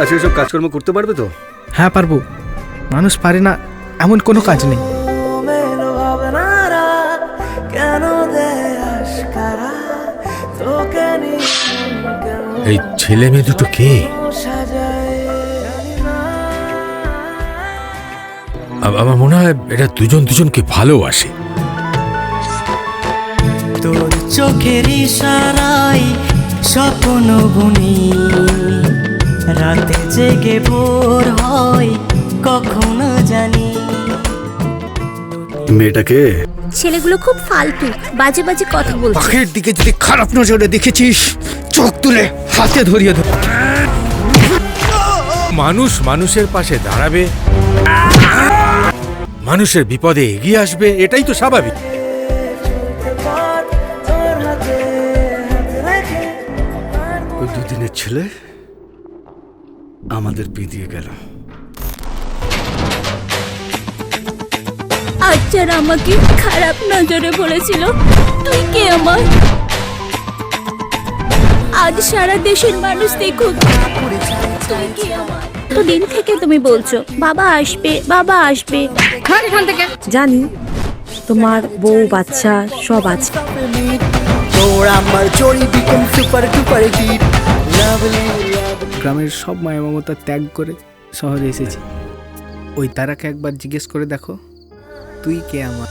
আচ্ছা এসব কাজকর্ম করতে পারবে তো? হ্যাঁ পারব। মানুষ পারে না এমন কোনো কাজ নেই। এই ছেলে মেয়ে দুটো কে? আমার মনে হয় এটা দুজন দুজনকে ভালোবাসে। তোর চোখের ইশারায় স্বপ্ন বুনি। রাতে জেগে ভোর হয় কখনো জানি। মেয়েটাকে? ছেলেগুলো খুব ফালতু বাজে বাজে কথা বলছে। পাখির দিকে যদি খারাপ নজরে দেখেছিস চোখ তুলে হাতে ধরিয়ে দেবো মানুষ মানুষের পাশে দাঁড়াবে। মানুষের বিপদে এগিয়ে আসবে এটাই তো স্বাভাবিক। ওই দুদিনের ছেলে? আমাদের বিদিয়ে গেল। যারা আমাকে খারাপ নজরে বলেছিল তুই কে আমার আজ সারা দেশের মানুষ দেখুক তুই কে আমার তো দিন থেকে তুমি বলছো বাবা আসবে বাবা আসবে। জানি তোমার বউ বাচ্চা সব আছে। তোর আমার জড়ি বিকম সুপার ডুপার হিট গ্রামের সব মায়া মমতা ত্যাগ করে শহরে এসেছি। ওই তারাকে একবার জিজ্ঞেস করে দেখো, তুই কে আমার?